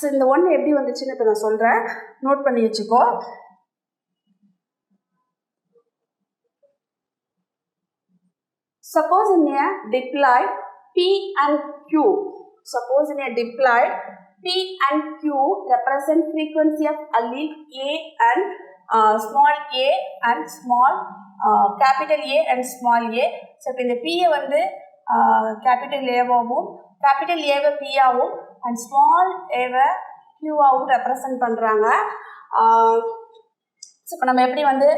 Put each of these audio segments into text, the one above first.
So இந்த ஒன்று எப்படி வந்துச்சுன்னு இப்போ நான் சொல்கிறேன் நோட் பண்ணி வச்சுக்கோ Suppose in a diploid P and Q, suppose in a diploid P and Q represent frequency of allele A and uh, small a and small uh, capital A and small a. So இப்போ இந்த P வந்து capital ஏவாகவும் capital ஏவை பியாவும் and small ஏவை கியூவாகவும் represent பண்ணுறாங்க so இப்போ நம்ம எப்படி வந்து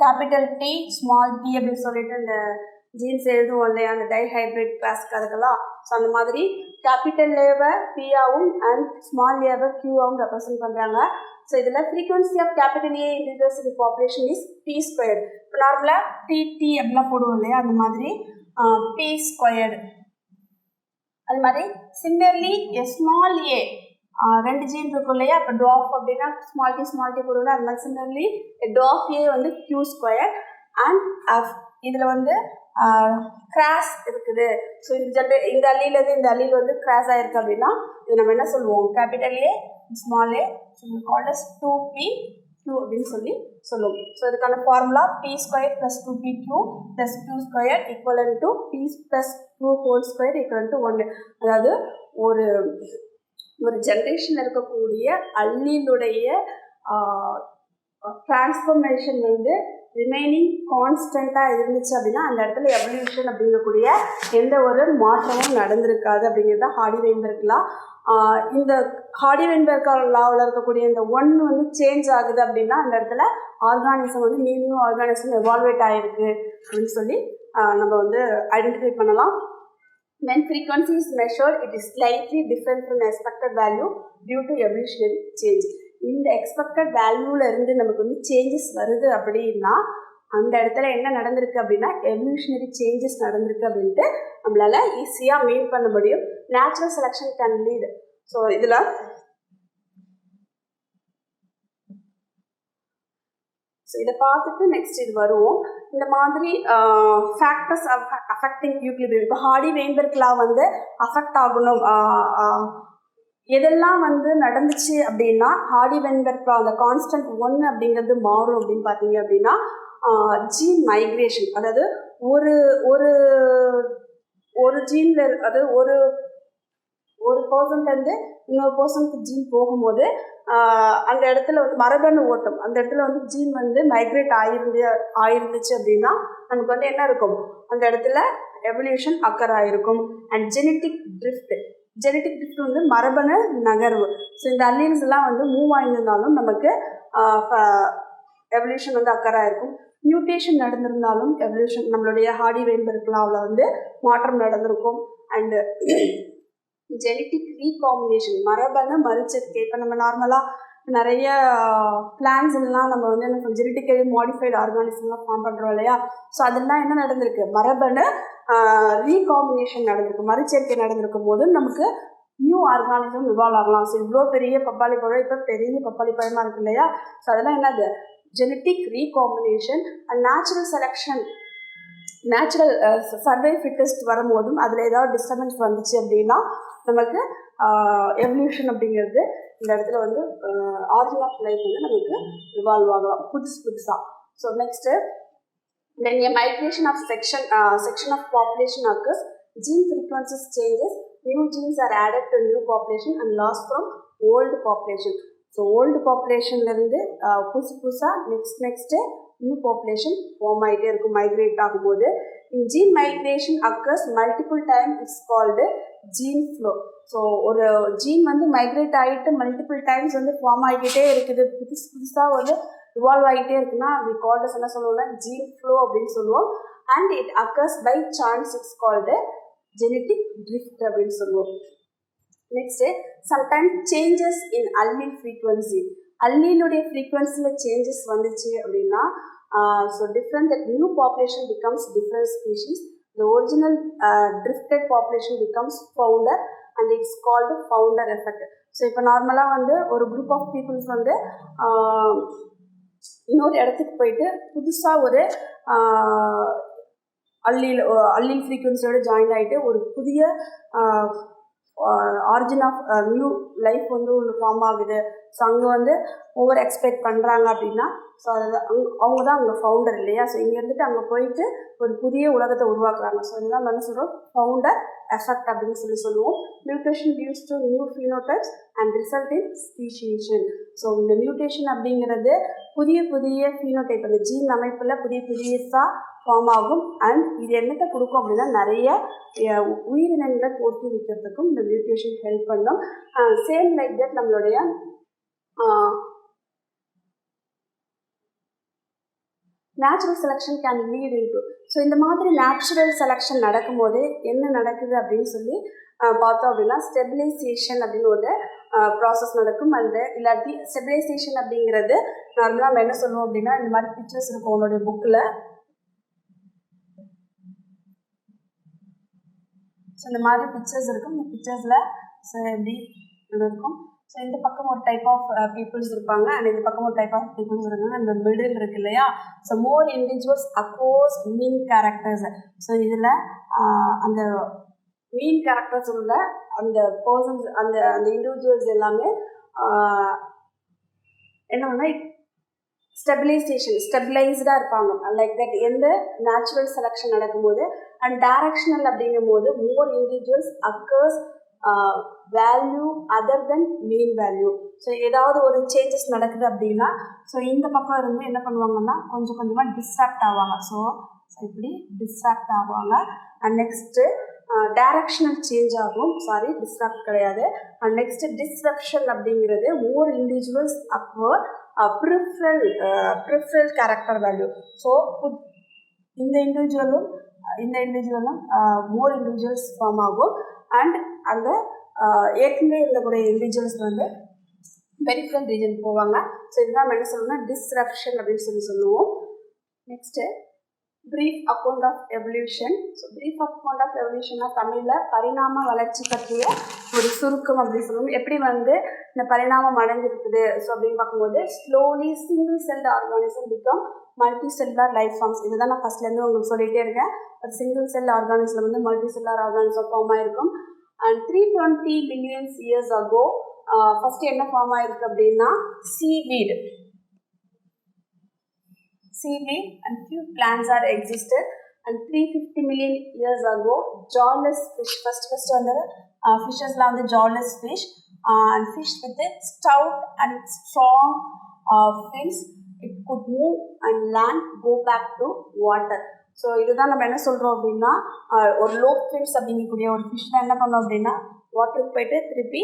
கேபிட்டல் டி ஸ்மால் டி அப்படின்னு சொல்லிட்டு இந்த ஜீன்ஸ் எழுதுவோம் இல்லையா? அந்த டை ஹைப்ரிட் அதுக்கெல்லாம். ஸோ அந்த மாதிரி கேபிட்டல் லேவை பிஆவும் அண்ட் ஸ்மால் லேவை கியூவாகவும் ரெப்ரசன்ட் பண்ணுறாங்க ஸோ இதில் frequency of capital A இன்டிகிரஸ் in population is P square இப்போ நார்மலாக டி டி அப்படிலாம் போடுவோம் இல்லையா? அந்த மாதிரி பி ஸ்கொயர்டு அது மாதிரி சிமிலர்லி எ ஸ்மால் ஏ ரெண்டு ஜீன் இருக்கும் இல்லையா? இப்போ டாஃப் அப்படின்னா ஸ்மால் டி ஸ்மால் டி போடுவோம் அது மாதிரி சிமிலர்லி டாஃப் ஏ வந்து கியூ ஸ்கொயர் அண்ட் அஃப் இதில் வந்து கிராஸ் இருக்குது. ஸோ இந்த ஜென்ரே இந்த அள்ளியிலேருந்து இந்த அள்ளியில் வந்து கிராஸ் ஆயிருக்கு அப்படின்னா இது நம்ம என்ன சொல்லுவோம்? Capital A small A called as two P Q அப்படின்னு சொல்லி சொல்லுவோம் ஸோ இதுக்கான formula P square plus two P Q plus two square equal to P plus two whole square equal to ஒன்று அதாவது ஒரு ஒரு ஜென்ரேஷனில் இருக்கக்கூடிய அள்ளியினுடைய டிரான்ஸ்ஃபர்மேஷன் வந்து ரிமைனிங் கான்ஸ்டண்ட்டாக இருந்துச்சு அப்படின்னா அந்த இடத்துல எவல்யூஷன் அப்படிங்கக்கூடிய எந்த ஒரு மாற்றமும் நடந்திருக்காது அப்படிங்கிறது தான் ஹார்டி வெயின்பெர்க்லாம் இந்த ஹார்டி லாவில் இருக்கக்கூடிய இந்த ஒன் வந்து சேஞ்ச் ஆகுது அப்படின்னா அந்த இடத்துல ஆர்கானிசம் வந்து நியூ நியூ ஆர்கானிசம் எவால்வேட் ஆகிருக்கு அப்படின்னு சொல்லி நம்ம வந்து ஐடென்டிஃபை பண்ணலாம். When frequency is measured it is slightly different from the expected value due to evolutionary change. இந்த எக்ஸ்பெக்டட் வேல்யூல இருந்து நமக்கு வந்து சேஞ்சஸ் வருது அப்படின்னா அந்த இடத்துல என்ன நடந்திருக்கு அப்படின்னா எவல்யூஷனரி சேஞ்சஸ் நடந்திருக்கு அப்படின்ட்டு நம்மளால ஈஸியாக மீன் பண்ண முடியும். Natural selection can lead so இதில் ஸோ இதை பார்த்துட்டு நெக்ஸ்ட் இது வருவோம். இந்த மாதிரி ஃபேக்டர்ஸ் அஃபெக்டிங் யூக்ளிபியம் இப்போ ஹார்டி வேம்பர்க்லாம் வந்து அஃபெக்ட் ஆகணும். எதெல்லாம் வந்து நடந்துச்சு அப்படின்னா ஹார்டி வெயின்பெர்க் அந்த கான்ஸ்டன்ட் ஒன்று அப்படிங்கிறது மாறும் அப்படின்னு பார்த்தீங்க அப்படின்னா ஜீன் மைக்ரேஷன் அதாவது ஒரு ஒரு ஒரு ஜீனில் அதாவது ஒரு ஒரு பர்சன்லேருந்து இன்னொரு பர்சனுக்கு ஜீன் போகும்போது அந்த இடத்துல வந்து மரபணு ஓட்டம். அந்த இடத்துல வந்து ஜீன் வந்து மைக்ரேட் ஆயிருந்து ஆயிருந்துச்சு அப்படின்னா நமக்கு வந்து என்ன இருக்கும்? அந்த இடத்துல எவல்யூஷன் அக்கர் ஆயிருக்கும். And genetic drift genetic drift வந்து மரபணு நகர்வு. ஸோ இந்த அல்லியன்ஸ் எல்லாம் வந்து மூவ் ஆயிருந்தாலும் நமக்கு எவல்யூஷன் வந்து அக்கர் ஆயிருக்கும். மியூட்டேஷன் நடந்திருந்தாலும் எவல்யூஷன் நம்மளுடைய ஹார்டி வெயின்பெர்க்லாவில் வந்து மாற்றம் நடந்திருக்கும். அண்டு ஜெனட்டிக் ரீகாம்பினேஷன் மரபணு மறுச்சேர்க்கை. இப்போ நம்ம நார்மலாக நிறைய பிளான்ஸ் எல்லாம் நம்ம வந்து என்ன ஜெனட்டிக்கலி மாடிஃபைடு ஆர்கானிசம்லாம் ஃபார்ம் பண்ணுறோம் இல்லையா? ஸோ அதெல்லாம் என்ன நடந்திருக்கு? மரபணு ரீகாம்பினேஷன் நடந்திருக்கு. மறுச்சேர்க்கை நடந்திருக்கும் போது நமக்கு நியூ ஆர்கானிசம் இவால்வ் ஆகலாம். ஸோ இவ்வளோ பெரிய பப்பாளி பழம் இப்போ பெரிய பப்பாளி பழமாக இருக்கு இல்லையா? ஸோ அதெல்லாம் என்னது? Genetic recombination and natural selection natural survey fittest வரும்போதும் அதில் ஏதாவது டிஸ்டர்பன்ஸ் வந்துச்சு அப்படின்னா நமக்கு எவல்யூஷன் அப்படிங்கிறது இந்த இடத்துல வந்து ஆரிஜின் ஆஃப் லைஃப் வந்து நமக்கு இவால்வ் ஆகலாம். புதுசு புதுசாக so next then a migration of section section of population population gene frequencies changes new genes are added to new population and loss from old population so old பாப்புலேஷன்லேருந்து புதுசு புதுசாக next next new population form ஆகிட்டே இருக்கும் migrate ஆகும்போது. Gene migration occurs multiple time it's called gene flow so ஒரு gene வந்து migrate ஆகிட்டு multiple times வந்து form ஆகிக்கிட்டே இருக்குது. புதுசு புதுசாக வந்து இவால்வ் ஆகிட்டே இருக்குன்னா வி கால்டஸ் என்ன சொல்லுவோம்னா ஜீன் ஃப்ளோ அப்படின்னு சொல்லுவோம். And it occurs by chance it's called genetic drift அப்படின்னு சொல்லுவோம். Next sometimes changes in allele frequency அல்லீலுடைய ஃப்ரீக்வன்சியில் சேஞ்சஸ் வந்துச்சு அப்படின்னா so different that new population becomes different species the original drifted population becomes founder and it's called founder effect so இப்போ நார்மலாக வந்து ஒரு group of peoples வந்து இன்னொரு இடத்துக்கு போயிட்டு புதுசாக ஒரு அல்லில் அல்லில் ஃப்ரீக்குவன்சியோட ஜாயின் ஆகிட்டு ஒரு புதிய ஆரிஜின் ஆஃப் நியூ லைஃப் வந்து ஒன்று ஃபார்ம் ஆகுது. ஸோ அங்கே வந்து ஓவர் எக்ஸ்பெக்ட் பண்ணுறாங்க அப்படின்னா ஸோ அதை அங் அவங்க தான் அங்கே ஃபவுண்டர் இல்லையா? ஸோ இங்கே இருந்துட்டு அங்கே போயிட்டு ஒரு புதிய உலகத்தை உருவாக்குறாங்க. ஸோ இதுதான் நம்ம என்ன சொல்கிறோம் ஃபவுண்டர் எஃபெக்ட் அப்படின்னு சொல்லி சொல்லுவோம். Mutation dues to new phenotypes and result in speciation so இந்த மியூட்டேஷன் அப்படிங்கிறது புதிய புதிய ஃபினோடைப் அந்த ஜீன் அமைப்பில் புதிய புதியதாக ஃபார்ம் ஆகும். அண்ட் இது என்னத்தை கொடுக்கும் அப்படின்னா நிறைய உயிரினங்களை உயிரினங்களை தோற்றுவிக்கிறதுக்கும் இந்த மியூட்டேஷன் ஹெல்ப் பண்ணும். சேம் லைக் தட் நம்மளுடைய natural selection can lead into so இந்த மாதிரி நேச்சுரல் செலெக்ஷன் நடக்கும்போது என்ன நடக்குது அப்படின்னு சொல்லி பார்த்தோம் அப்படின்னா ஸ்டெபிலைசேஷன் அப்படின்னு ஒரு ப்ராசஸ் நடக்கும். அந்த இல்லாட்டி ஸ்டெபிலைசேஷன் அப்படிங்கிறது நார்மலாக நம்ம என்ன சொல்லுவோம் அப்படின்னா இந்த மாதிரி பிக்சர்ஸ் இருக்கும் உன்னுடைய புக்கில் ஸோ இந்த மாதிரி பிக்சர்ஸ் இருக்கும். இந்த பிக்சர்ஸில் ஸோ எப்படி இருக்கும் ஸோ இந்த பக்கம் ஒரு டைப் ஆஃப் பீப்புள்ஸ் இருப்பாங்க. அண்ட் இந்த பக்கம் ஒரு டைப் ஆஃப் பீப்புள்ஸ் இருக்காங்க. அந்த மிடில் இருக்கு இல்லையா? So more individuals across mean characters so இதில் அந்த மீன் கேரக்டர்ஸ் உள்ள அந்த பர்சன்ஸ் அந்த அந்த இண்டிவிஜுவல்ஸ் எல்லாமே uh, என்ன பண்ணால் ஸ்டெபிலைசேஷன் ஸ்டெபிலைஸ்டாக இருப்பாங்க. லைக் தட் எந்த நேச்சுரல் செலெக்ஷன் நடக்கும்போது அண்ட் டைரக்ஷனல் அப்படிங்கும்போது more individuals occurs value other then mean value so ஏதாவது ஒரு சேஞ்சஸ் நடக்குது அப்படின்னா ஸோ இந்த பக்கம் இருந்து என்ன பண்ணுவாங்கன்னா கொஞ்சம் கொஞ்சமாக டிஸ்ட்ராக்ட் ஆவாங்க. ஸோ இப்படி டிஸ்ட்ராக்ட் ஆவாங்க. அண்ட் நெக்ஸ்ட்டு டைரக்ஷனல் சேஞ்ச் ஆகும். சாரி டிஸ்ட்ராக்ட் கிடையாது. அண்ட் நெக்ஸ்ட்டு டிஸ்ரப்ஷன் அப்படிங்கிறது மோர் இண்டிவிஜுவல்ஸ் அப்போ peripheral peripheral character value so இந்த இண்டிவிஜுவலும் இந்த இண்டிவிஜுவலும் மோர் இண்டிவிஜுவல்ஸ் ஃபார்ம் ஆகும். அண்ட் அந்த ஏற்கனவே இருந்தக்கூடிய இண்டிவிஜுவல்ஸ் வந்து பெரிஃபரல் ரீஜன் போவாங்க. ஸோ இதுதான் என்ன சொல்லணும்னா டிஸ்ரப்ஷன் அப்படின்னு சொல்லி சொல்லுவோம். Next brief account of evolution so brief account of எவல்யூஷனாக தமிழில் பரிணாம வளர்ச்சி பற்றிய ஒரு சுருக்கம் அப்படின்னு சொல்லுவோம். எப்படி வந்து இந்த பரிணாமம் அடைஞ்சிருக்குது? ஸோ அப்படின்னு பார்க்கும்போது slowly single celled organism become multicellular life forms இதுதான் நான் ஃபஸ்ட்லேருந்து உங்களுக்கு சொல்லிகிட்டே இருக்கேன். ஒரு சிங்கிள் செல் ஆர்கானிக்ஸில் வந்து மல்டி செல்லார் ஆர்கானிசம் ஃபார்ம் ஆயிருக்கும் and three twenty millions years ago first என்ன ஃபார்ம் ஆயிருக்கு அப்படின்னா seaweed seaweed and few plants are existed and 350 million years ago jawless fish first first வந்து uh, வந்து jawless fish and fish with stout and strong fins could move and land go back to water. So இதுதான் நம்ம என்ன சொல்கிறோம் அப்படின்னா uh, ஒரு low fins அப்படிங்கக்கூடிய ஒரு ஃபிஷ் தான் என்ன பண்ணோம் அப்படின்னா வாட்டருக்கு போயிட்டு திருப்பி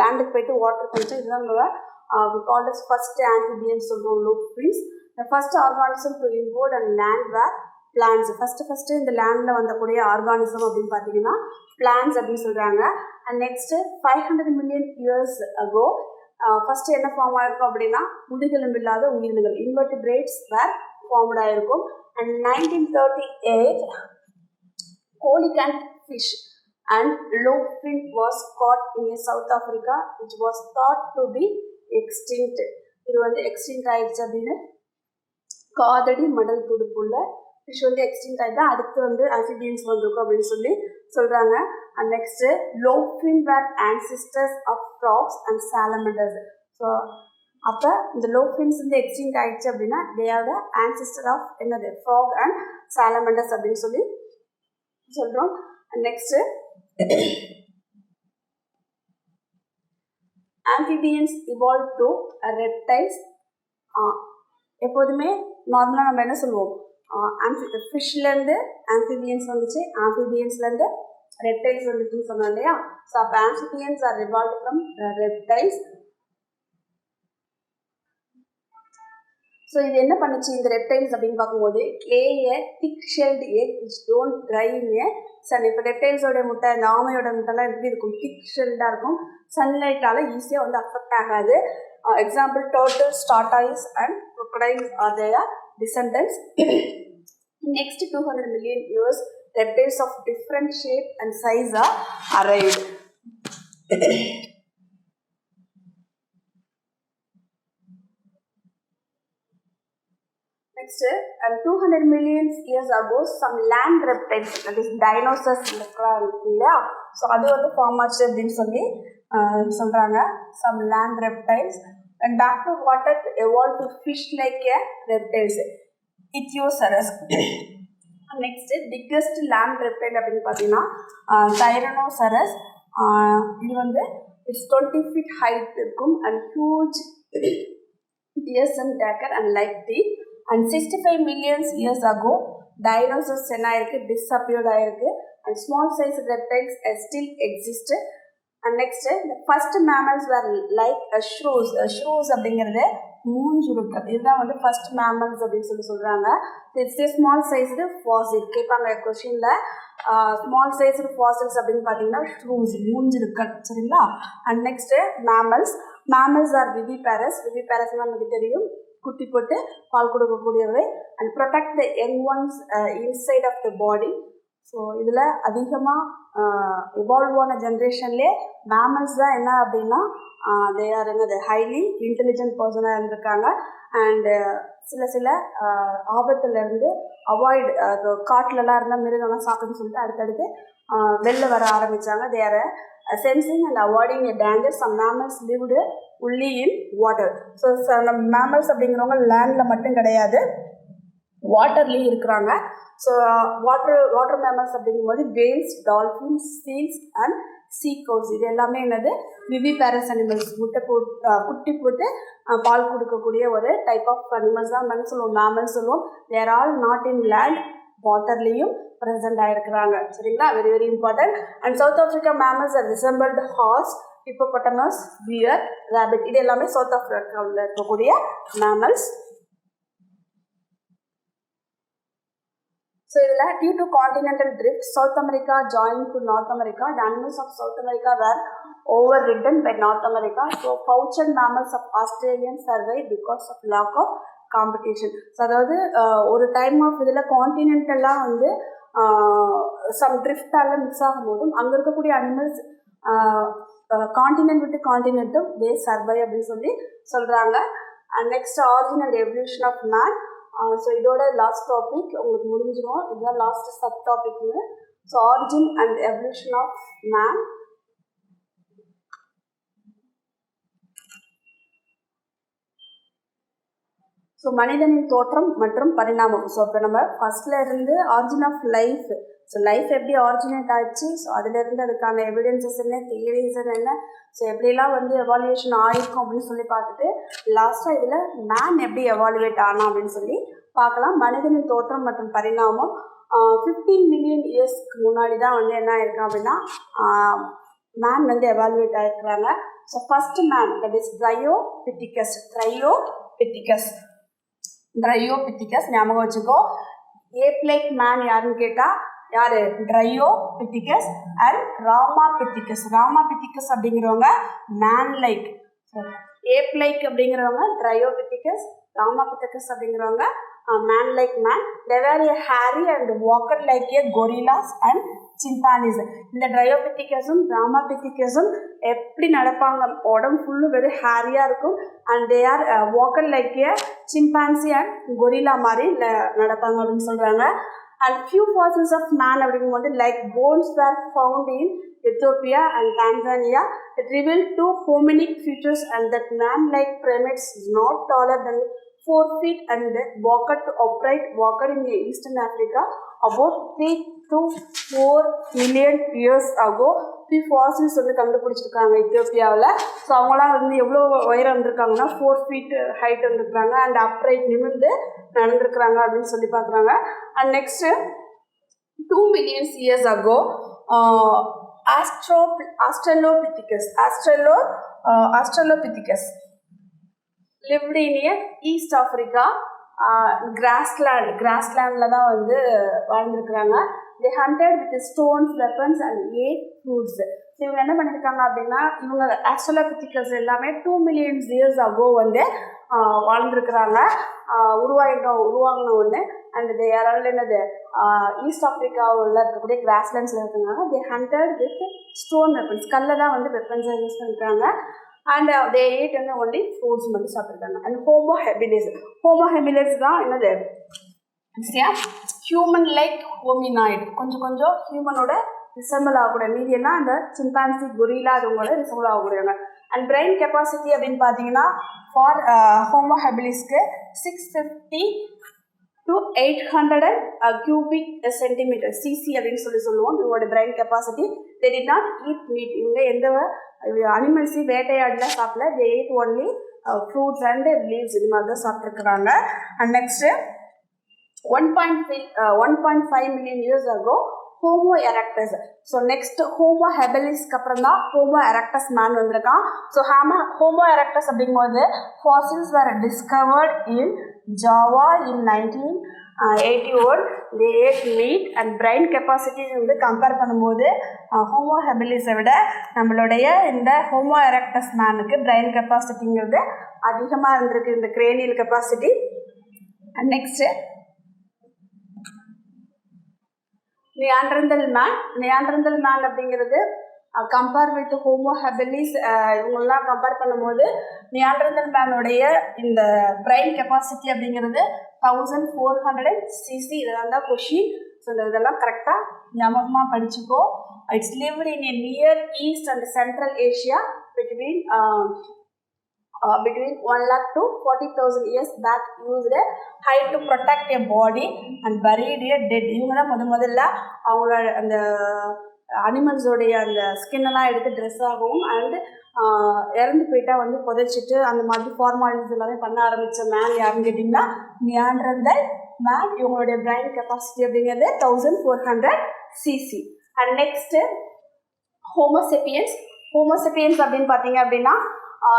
லேண்டுக்கு போயிட்டு வாட்டர் கொஞ்சம் இதுதான் நம்ம கால்ட் அஸ் ஃபர்ஸ்ட் ஆம்பிபியன் சொல்கிறோம் lobe fins the first organism to invade and land were plants. First first இந்த லேண்டில் வந்தக்கூடிய ஆர்கானிசம் அப்படின்னு பார்த்தீங்கன்னா பிளான்ஸ் அப்படின்னு சொல்கிறாங்க and next five hundred million years ago first என்ன ஃபார்ம் ஆயிருக்கும் அப்படின்னா முதுகெலும்பு இல்லாத உயிரினங்கள். இன்வெர்டிபிரேட்ஸ் வேர் ஃபார்ம்ட் இருக்கும் and nineteen thirty eight coelacanth fish and lobefin was caught in South Africa which was thought to be extinct இது வந்து extinct ஆயிடுச்சு அப்படின்னு காதடி மடல் துடுப்புள்ள ஃபிஷ் வந்து எக்ஸ்டிங்க்ட் ஆகிட்டு அடுத்து வந்து அசிடியன்ஸ் வந்திருக்கும் அப்படின்னு சொல்லி சொல்கிறாங்க and next lobefin were ancestors of frogs and salamanders so அப்போ இந்த லோஃபின்ஸ் வந்து எக்ஸ்டிங்க் ஆகிடுச்சு அப்படின்னா they are the ancestor of என்னது? ஃப்ராக் அண்ட் சாலமண்டர்ஸ் அப்படின்னு சொல்லி சொல்கிறோம் and next amphibians evolve to reptiles எப்போதுமே நார்மலாக நம்ம என்ன சொல்லுவோம்? ஆம்ஃபி ஃபிஷ்லேருந்து ஆம்பிபியன்ஸ் வந்துச்சு. ஆம்பிபியன்ஸ்லேருந்து ரெப்டைல்ஸ் வந்துச்சுன்னு சொன்னோம் இல்லையா? ஸோ அப்போ amphibians are revolve from reptiles so இது என்ன பண்ணுச்சு? இந்த ரெப்டைல்ஸ் அப்படின்னு பார்க்கும்போது a thick shelled egg which don't a sun இப்போ ரெப்டைல்ஸோட முட்டை இந்த ஆமையோட முட்டைலாம் எப்படி இருக்கும்? திக் ஷெல்டாக இருக்கும். சன்லைட்டால் ஈஸியாக வந்து அஃபெக்ட் ஆகாது. Example total tortoise and crocodiles are their descendants. Next 200 million years, reptiles of different shape and size are arrived. Next two hundred millions years ago some land reptiles that is dinosaurs இருக்கு இல்லையா so அது வந்து form ஆச்சு அப்படின்னு சொல்லி சொல்கிறாங்க some land reptiles and back to water evolve to fish like A reptiles இத்தியோசரஸ் next biggest land reptile அப்படின்னு பார்த்தீங்கன்னா டைரனோசரஸ் இது வந்து இட்ஸ் டுவெண்ட்டி ஃபீட் ஹைட் இருக்கும் and huge TSN taker and like D and sixty five millions years ago dinosaurs என்ன ஆயிருக்கு. Disappeared ஆயிருக்கு and small size reptiles still exist and next இந்த first mammals வேர் like shoes shoes அப்படிங்கிறது மூஞ்சுருக்கள் இதுதான் வந்து first mammals அப்படின்னு சொல்லி சொல்கிறாங்க it's a small sized fossil கேட்பாங்க கொஷினில் ஸ்மால் சைஸ்டு ஃபாசில்ஸ் அப்படின்னு பார்த்தீங்கன்னா ஷூஸ் மூஞ்சுருக்கள் சரிங்களா? And next mammals mammals are viviparous விவி பேரஸ்னால் நமக்கு தெரியும். குட்டி போட்டு பால் கொடுக்கக்கூடியவை. And protect the young ones inside of the body so இதில் அதிகமாக இவால்வ் ஆன ஜென்ரேஷன்லேயே மேமல்ஸ் தான் என்ன அப்படின்னா தே ஆர் என்னது ஹைலி இன்டெலிஜென்ட் பர்சனாக இருந்திருக்காங்க. அண்டு சில சில ஆபத்துலேருந்து அவாய்ட் காட்டிலலாம் இருந்தால் மிருகம்லாம் சாப்பிடுன்னு சொல்லிட்டு அடுத்தடுத்து வெளில வர ஆரம்பித்தாங்க they are sensing and avoiding a danger some mammals lived wholly in water so நம்ம மேமல்ஸ் அப்படிங்கிறவங்க லேண்டில் மட்டும் கிடையாது. வாட்டர்லேயும் இருக்கிறாங்க. ஸோ வாட்டர் வாட்டர் மேமல்ஸ் அப்படிங்கும்போது whales dolphins seals and sea cows இது எல்லாமே என்னது? விவி பேரஸ் அனிமல்ஸ் முட்டை போட்டு குட்டி போட்டு பால் கொடுக்கக்கூடிய ஒரு டைப் ஆஃப் அனிமல்ஸ் தான் நம்ம சொல்லுவோம். மேமல்ஸ் சொல்லுவோம். They're all not in land வாட்டர்லேயும் present ஆகிருக்கிறாங்க சரிங்களா? Very very important and South Africa mammals are resembled horse hippopotamus bear rabbit இது எல்லாமே சவுத் ஆஃப்ரிக்காவில் இருக்கக்கூடிய மேமல்ஸ் ஸோ இதில் due to continental drift South America join to North America the animals of South America were overridden by North America so pouch and mammals of Australian survive because of lack of competition so அதாவது ஒரு time of இதில் காண்டினென்டெல்லாம் வந்து some ட்ரிஃப்டால mix ஆகும்போதும் அங்கே இருக்கக்கூடிய animals continent விட்டு காண்டினென்ட்டும் தே சர்வை அப்படின்னு சொல்லி சொல்கிறாங்க and next original evolution of man so இதோட லாஸ்ட் டாபிக் உங்களுக்கு முடிஞ்சிடும் இதுதான் last sub டாபிக்னு so origin and evolution of man so மனிதனின் தோற்றம் மற்றும் பரிணாமம். ஸோ இப்போ நம்ம ஃபர்ஸ்ட்ல இருந்து origin of life so life எப்படி ஆரிஜினேட் ஆயிடுச்சு? ஸோ அதுலேருந்து அதுக்கான எவிடன்சஸ் என்ன தியரிஸ் என்ன ஸோ எப்படிலாம் வந்து எவால்யூஷன் ஆயிருக்கும் அப்படின்னு சொல்லி பார்த்துட்டு லாஸ்ட்டாக இதில் மேன் எப்படி எவாலுவேட் ஆனா அப்படின்னு சொல்லி பார்க்கலாம். மனிதனின் தோற்றம் மற்றும் பரிணாமம் ஃபிஃப்டீன் மில்லியன் இயர்ஸ்க்கு முன்னாடி தான் வந்து என்ன ஆயிருக்கு அப்படின்னா மேன் வந்து evaluate ஆயிருக்கிறாங்க. So first man that is dryopithecus dryopithecus dryopithecus ஞாபகம் வச்சுக்கோ ஏப்லைக் மேன் யாருன்னு கேட்டால் யாரு ட்ரையோ பித்திகஸ் அண்ட் ராமா பித்திகஸ் ராமா பித்திகஸ் அப்படிங்கிறவங்க மேன் லைக் ஏப் லைக் அப்படிங்கிறவங்க ட்ரையோ பித்திகஸ் ராமா பித்திகஸ் அப்படிங்கிறவங்க man like man they were a hairy and walker like a gorillas and chimpanzees இந்த ட்ரையோபித்திகஸும் ராமாபித்திகஸும் எப்படி நடப்பாங்க? உடம்பு ஃபுல்லு வெறும் ஹேரியாக இருக்கும். And they are walker like a chimpanzee and gorilla மாதிரி நடப்பாங்க அப்படின்னு சொல்கிறாங்க and few persons of man அப்படிங்கும்போது like bones were found in Ethiopia and Tanzania it reveal two hominid features and that man like primates not taller taller than 4 feet and walked to upright walked in eastern Africa about 3 two four million years ஆகும் three fossils வந்து கண்டுபிடிச்சிருக்காங்க எத்தியோப்பியாவில். ஸோ அவங்களாம் வந்து எவ்வளோ உயரம் வந்திருக்காங்கன்னா ஃபோர் ஃபீட் ஹைட் வந்திருக்காங்க அண்ட் அப்ரைட் நிமிர்ந்து நடந்திருக்கிறாங்க அப்படின்னு சொல்லி பார்க்குறாங்க. And next two millions years ஆகும் Austro Australopithecus Australo Australopithecus lived in East Africa grassland கிராஸ்லேண்டில் தான் வந்து வாழ்ந்துருக்குறாங்க. The hunted with stones weapons and ate fruits இவங்க என்ன பண்ணியிருக்காங்க அப்படின்னா இவங்க ஆஸ்ட்ரலோபித்திகஸ் எல்லாமே டூ மில்லியன்ஸ் இயர்ஸ் அகோ வந்து வாழ்ந்துருக்குறாங்க. உருவாகிட்டோம் உருவாங்கின ஒன்று அண்ட் தே யாராவது என்னது ஈஸ்ட் ஆஃப்ரிக்காவில் இருக்கக்கூடிய கிராஸ்லேண்ட்ஸில் இருக்கிறாங்க they hunted with stone weapons கல்லை தான் வந்து வெப்பன்ஸாக யூஸ் பண்ணுறாங்க அண்ட் தே எயிட் வந்து ஒன்லி ஃப்ரூட்ஸ் மட்டும் சாப்பிட்ருக்காங்க and Homo habilis Homo habilis தான் என்னது ஹியூமன் லைக் ஹோமினாய்டு கொஞ்சம் கொஞ்சம் ஹியூமனோட ரிசம்பிள் ஆகக்கூடிய மீதி அந்த சிம்பான்சி குரிலா அதுங்களோட ரிசம்பிள் ஆகக்கூடியவங்க. அண்ட் பிரெயின் கெப்பாசிட்டி அப்படின்னு பார்த்தீங்கன்னா for ஹோமோஹெபிலிஸ்க்கு six fifty to eight hundred and cubic centimetre CC அப்படின்னு சொல்லி சொல்லுவோம். இவங்களோட brain capacity they did not eat meat இவங்க எந்த அனிமல்ஸையும் வேட்டையாடிலாம் சாப்பிடல. They eat only fruits and leaves இது மாதிரி தான் சாப்பிட்ருக்குறாங்க and next one point five one point five million years ago Homo erectus so next Homo ஹெபலிஸ்க்கு அப்புறம் தான் ஹோமோ எரக்டஸ் மேன் வந்திருக்கான். ஸோ ஹேம ஹோமோ எரக்டஸ் அப்படிங்கும்போது fossils were discovered in Java in nineteen eighty one they ate meat and brain capacity வந்து compare பண்ணும்போது Homo ஹெபிலிஸை விட நம்மளுடைய இந்த ஹோமோ எரக்டஸ் மேனுக்கு பிரெயின் கெப்பாசிட்டிங்கிறது அதிகமாக இருந்திருக்கு. இந்த cranial capacity and next Neanderthal man Neanderthal man அப்படிங்கிறது கம்பேர் வித் ஹோமோ ஹெபலிஸ் இவங்கெல்லாம் கம்பேர் பண்ணும்போது நியாண்டர்ந்தல் மேனுடைய இந்த பிரெயின் கெப்பாசிட்டி அப்படிங்கிறது தௌசண்ட் ஃபோர் ஹண்ட்ரட் சிசி இதெல்லாம் தான் கொஷின் ஸோ இந்த இதெல்லாம் கரெக்டாக ஞாபகமாக படிச்சுக்கோ. It's lived in a near East and central Asia between uh, between 1 lakh to 40,000 years back used hi hide to protect a body and buried a dead. இவங்க தான் முத முதல்ல அவங்களோட அந்த அனிமல்ஸோடைய அந்த ஸ்கின்னெல்லாம் எடுத்து ட்ரெஸ் ஆகவும் அண்ட் uh, இறந்து போயிட்டா வந்து புதைச்சிட்டு அந்த மாதிரி ஃபார்மாலிட்டிஸ் எல்லாமே பண்ண ஆரம்பித்த மேன் யாருன்னு கேட்டிங்கன்னா நியாண்டரந்தல் மேன் இவங்களுடைய பிரைன் கெப்பாசிட்டி அப்படிங்கிறது thousand four hundred CC and next Homo sapiens Homo sapiens அப்படின்னு பார்த்தீங்க அப்படின்னா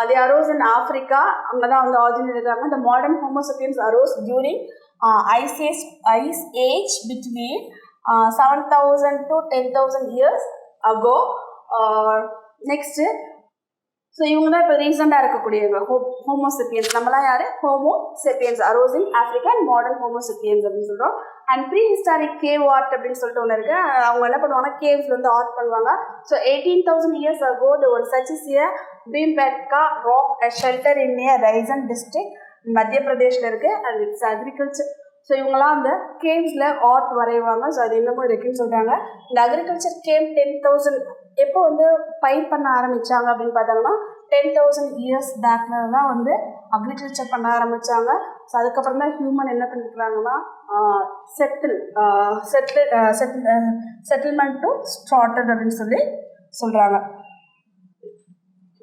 தே அரோஸ் இன் ஆஃப்ரிக்கா அங்கே தான் வந்து ஆரிஜின் இருக்காங்க the modern homo sapiens arose during ice age ice age between seven thousand to ten thousand years ago next so இவங்க தான் இப்போ ரீசெண்டாக இருக்கக்கூடியவங்க ஹோ ஹோமோசெப்பியன்ஸ். நம்மளாம் யார்? Homo sapiens. Arising Africa and modern homo sapiens அப்படின்னு சொல்கிறோம் and prehistoric cave art அப்படின்னு சொல்லிட்டு ஒன்று இருக்குது அவங்க என்ன பண்ணுவாங்கன்னா கேவ்ஸ்ல வந்து ஆர்ட் பண்ணுவாங்க. So eighteen thousand years ago the ஒரு such Bhim a Bhimbetka rock shelter in a Raisen district Madhya பிரதேஷில் இருக்குது அண்ட் இட்ஸ் அக்ரிகல்ச்சர் ஸோ இவங்களாம் அந்த கேம்ஸில் ஆர்ட் வரைவாங்க. ஸோ அது இன்னமும் இருக்குன்னு சொல்கிறாங்க இந்த அக்ரிகல்ச்சர் கேம் டென் தௌசண்ட் எப்போ வந்து பயிர் பண்ண ஆரம்பித்தாங்க அப்படின்னு பார்த்தாங்கன்னா டென் தௌசண்ட் இயர்ஸ் பேக்ல தான் வந்து அக்ரிகல்ச்சர் பண்ண ஆரம்பித்தாங்க ஸோ அதுக்கப்புறம் தான் ஹியூமன் என்ன பண்ணிக்கிறாங்கன்னா settle settle settle settlement to started அப்படின்னு சொல்லி சொல்கிறாங்க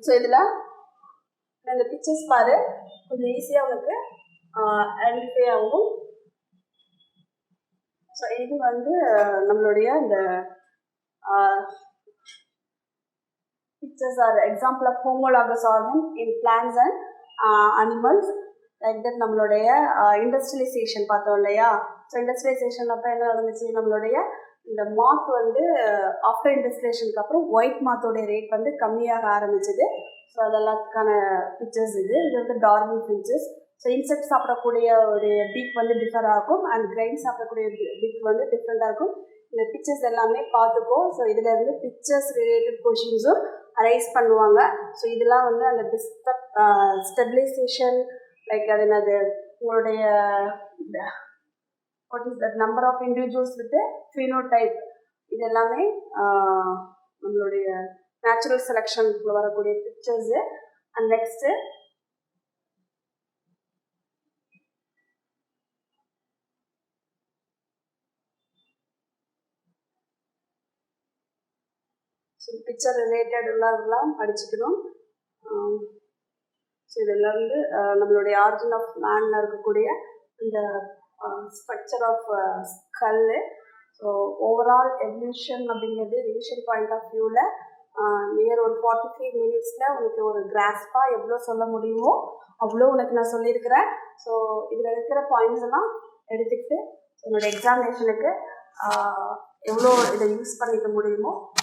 ஸோ இதில் இந்த பிக்சர்ஸ் பாரு. கொஞ்சம் ஈஸியாக உங்களுக்கு ஐடென்டிஃபை ஆகும். ஸோ இது வந்து நம்மளுடைய இந்த pictures are example of homologous organ in plants and uh, animals. Like that நம்மளுடைய uh, இண்டஸ்ட்ரியலைசேஷன் பார்த்தோம் இல்லையா? ஸோ இண்டஸ்ட்ரியலைசேஷன் அப்போ என்ன நடந்துச்சு? நம்மளுடைய இந்த மாத் வந்து uh, ஆஃப்டர் இண்டஸ்ட்ரியேஷனுக்கு அப்புறம் ஒயிட் மாத்தோடைய ரேட் வந்து கம்மியாக ஆரம்பிச்சது. ஸோ அதெல்லாத்துக்கான பிக்சர்ஸ் இது. இது வந்து டார்வின் பிக்சர்ஸ் ஸோ இன்செக்ட் சாப்பிடக்கூடிய ஒரு பீக் வந்து டிஃபர் ஆகும் அண்ட் கிரைன் சாப்பிடக்கூடிய பீக் வந்து டிஃப்ரெண்ட்டாக இருக்கும். இந்த பிக்சர்ஸ் எல்லாமே பார்த்துக்கோ. ஸோ இதில் இருந்து பிக்சர்ஸ் ரிலேட்டட் கொஷின்ஸும் ரைஸ் பண்ணுவாங்க. ஸோ இதெல்லாம் வந்து அந்த டிஸ்டப் ஸ்டெபிலைசேஷன் லைக் அது என்னது உங்களுடைய what is that number of individuals with phenotype இது எல்லாமே நம்மளுடைய நேச்சுரல் செலெக்ஷனுக்குள்ள வரக்கூடிய pictures and next so picture related உள்ளதெல்லாம் படிச்சுக்கணும். ஸோ இதெல்லாம் வந்து நம்மளுடைய ஆர்ஜின் ஆஃப் மேனில் இருக்கக்கூடிய இந்த structure of skull so overall evolution அப்படிங்கிறது ரிவிஷன் பாயிண்ட் ஆஃப் வியூவில் நியர் ஒரு ஃபார்ட்டி த்ரீ மினிட்ஸில் உனக்கு ஒரு கிராஸ்பாக எவ்வளோ சொல்ல முடியுமோ அவ்வளோ உனக்கு நான் சொல்லியிருக்கிறேன். ஸோ இதில் இருக்கிற பாயிண்ட்ஸ் எல்லாம் எடுத்துக்கிட்டு உன்னோட எக்ஸாமினேஷனுக்கு எவ்வளோ இதை யூஸ் பண்ணிக்க முடியுமோ